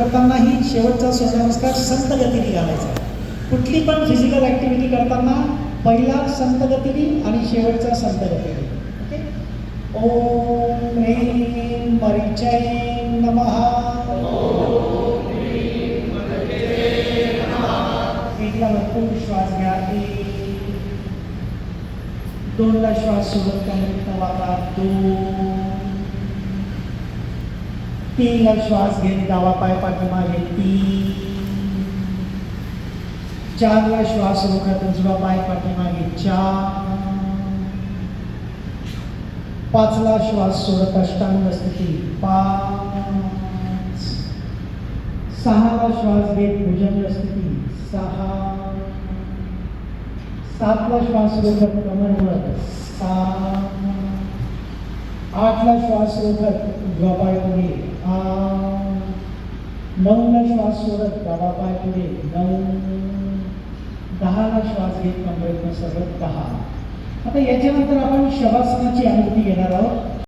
करतानाही शेवटचा सूर्यनमस्कार संत गतीने घालायचा. कुठली पण फिजिकल ॲक्टिव्हिटी करताना पहिला संत गतीने आणि शेवटचा संत गतीने. ओके ओम ह्रीं मरीचय नमः. एकदा भरपूर श्वास घ्या. एक दोनला श्वास सोबत कमरेत वागा दोन. तीनला श्वास घेत डावा पाय पाठीमागे तीन चारला श्वास रोखत उजवा पाय पाठीमागे चार पाचला श्वास सोडत अष्टांग स्थिती पाच सहाला श्वास घेत भुजंग स्थिती सहा सातला श्वास रोखत कमर वळत आठला श्वास सोडत उजवा पुढे. नऊला श्वास सोडत डावा पुढे. नऊ. दहाला श्वास घेत कमरेतनं सगळं दहा आता याच्यानंतर आपण शवासनाची अनुभूती घेणार आहोत.